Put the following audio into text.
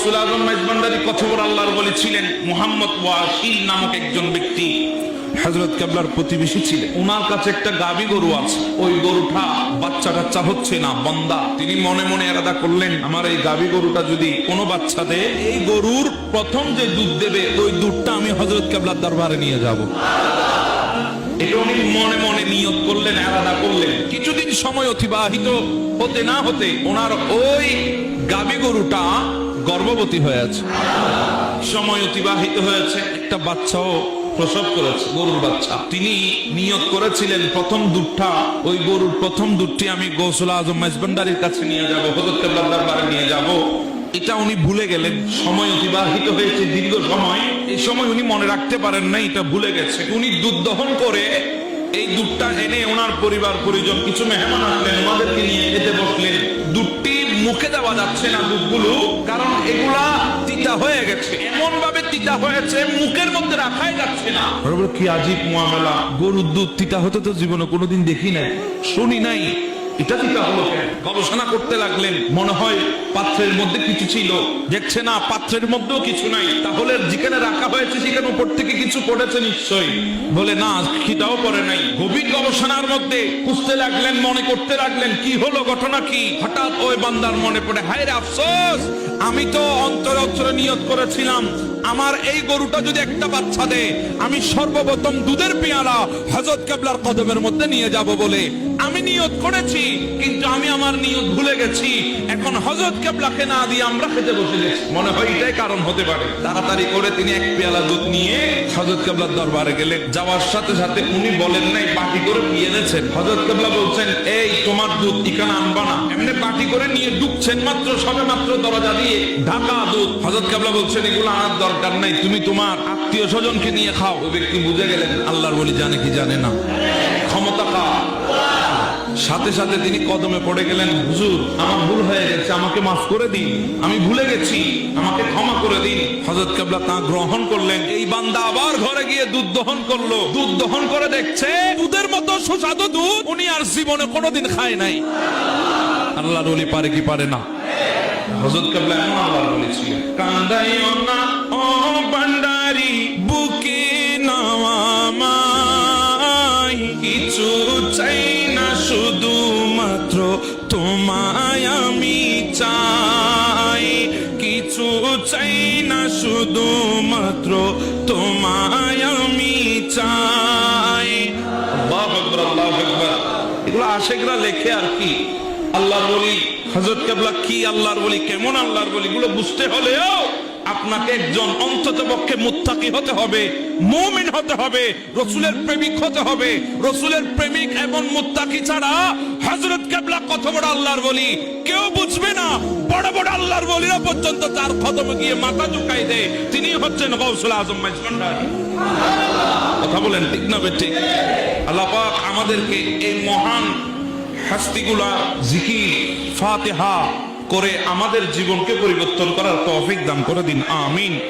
গৌসুল আজম মেজবান্ডারি কত বড় আল্লাহর বলি ছিলেন মোহাম্মদ ওয়াসিল নামক একজন ব্যক্তি। হজরত কেবলার প্রতিবেশী ছিলেন। ওনার কাছে একটা গাবি গরু আছে। ওই গরুটা বাচ্চা কাচ্চা হচ্ছে না বন্দা। তিনি মনে মনে এরাদা করলেন আমার এই গাবি গরুটা যদি কোনো বাচ্চা দেয় এই গরুর প্রথম যে দুধ দেবে ওই দুধটা আমি হজরত কেবলার দরবারে নিয়ে যাব। মনে মনে নিয়ত করলেন আলাদা করলেন। কিছুদিন সময় অতিবাহিত হতে না হতে ওনার ওই গাবি গরুটা গর্ভবতী হয়ে আছে সময় অতিবাহিত হয়েছে, একটা বাচ্চাও প্রসব করেছে, গরুর বাচ্চা। তিনি নিয়ত করেছিলেন প্রথম দুধটা, ওই গরুর প্রথম দুধটি আমি গৌসুল আজম মেজবান্ডারির কাছে নিয়ে যাব, হজরত দরবারে নিয়ে যাব। এটা উনি ভুলে গেলেন। সময় অতিবাহিত হয়েছে দীর্ঘ সময়। এই সময় উনি মনে রাখতে পারেন না এটা ভুলে গেছে। উনি দুধ দহন করে এই দুধটা এনে ওনার পরিবার পরিজন, কিছু মেহমান আসলেন, ওনাদেরকে নিয়ে খেতে বসলেন। দুধটি মুখে দেওয়া যাচ্ছে না দুধগুলো, কারণ এগুলা তিতা হয়ে গেছে। এমন ভাবে তিতা হয়েছে, মুখের মধ্যে রাখাই যাচ্ছে না। কি আজীব মুআমালা গরুর দুধ তিতা হতে তো জীবনে কোনোদিন দেখি নাই, শুনি নাই। এটা তিতা হলো গবেষণা করতে লাগলেন। মনে হয় পাত্রের মধ্যে কিছু ছিল। দেখছে না, পাত্রের মধ্যেও কিছু নাই। তাহলে যেখানে রাখা হয়েছে, সেখানে উপর থেকে কিছু পড়েছে নিশ্চয়ই। বলে, না খিটাও পড়ে নাই। গভীর গবেষণার মধ্যে খুঁজতে লাগলেন, মনে করতে লাগলেন, কি হলো, ঘটনা কি? হঠাৎ ওই বান্দার মনে পড়ে, হায় আফসোস! আমি তো অন্তরে অন্তরে নিয়ত করেছিলাম। আমার এই গরুটা যদি একটা বাচ্চা দেয়, আমি সর্বপ্রথম দুধের পেয়ালা হজরত কেবলার কদমের মধ্যে নিয়ে যাব বলে আমি নিয়ত করেছি, কিন্তু আমি আমার নিয়ত ভুলে গেছি। এখন হজরত কেবলাকে না দিয়ে আমরা খেতে বসে গেছি মনে হয় এটাই কারণ হতে পারে। তাড়াতাড়ি করে তিনি এক পেয়ালা দুধ নিয়ে হজরত কেবলার দরবারে গেলেন। যাওয়ার সাথে সাথে উনি বলেন, নাই, পাটি করে নিয়ে এনেছেন। হজরত কেবলা বলছেন, এই, তোমার দুধ এখানে আনবা না। এমনি পাটি করে নিয়ে ঢুকছেন মাত্র সবে মাত্র দরজা দিয়ে ঢাকা দুধ। হজরত কেবলা বলছেন, এগুলো আনার দরকার নাই, তুমি তোমার আত্মীয় স্বজনকে নিয়ে খাও। ব্যক্তি বুঝে গেলেন, আল্লাহর বলি জানে কি জানে না। সাথে সাথে তিনি কদমে পড়ে গেলেন, হুজুর, আমার ভুল হয়ে গেছে, আমাকে মাফ করে দিন, আমি ভুলে গেছি, আমাকে ক্ষমা করে দিন। হজরত কেবলা তা গ্রহণ করলেন। এই বান্দা আবার ঘরে গিয়ে দুধ দহন করল। দুধ দহন করে দেখছে, দুধের মতো সুস্বাদু দুধ উনি আর জীবনে কোনোদিন খায় নাই। আল্লাহর ওলি পারে কি পারে না? হজরত কেবলা এমন আল্লাহর ওলি কান্দাই কান্দাইও তোমায় আমি চাই। কিছু চাই না, শুধুমাত্র তোমায় আমি চাই। এগুলো আশেকরা লেখে আর কি? আল্লাহর বলি, হযরত কেবলা কি আল্লাহর বলি, কেমন আল্লাহর বলি গুলো বুঝতে হলেও আপনাকে একজন অন্তত পক্ষে মুত্তাকি হতে হবে, মুমিন হতে হবে, রসুলের প্রেমিক হতে হবে। রসুলের প্রেমিক এবং মুত্তাকি ছাড়া হযরত কেবলা কত বড় আল্লাহর বলি? কেউ বুঝবে না। বড় বড় আল্লাহর বলিরা পর্যন্ত তার কদমে গিয়ে মাথা ঝুঁকাই দেয়। তিনি হচ্ছেন গৌসুল আজম মাইজভান্ডারী কথা বলেন ঠিক না বে ঠিক আল্লাহ পাক আমাদেরকে এই মহান হাস্তিগুলা, জিকির, ফাতেহা করে আমাদের জীবনকে পরিবর্তন করার তৌফিক দান করে দিন। আমিন।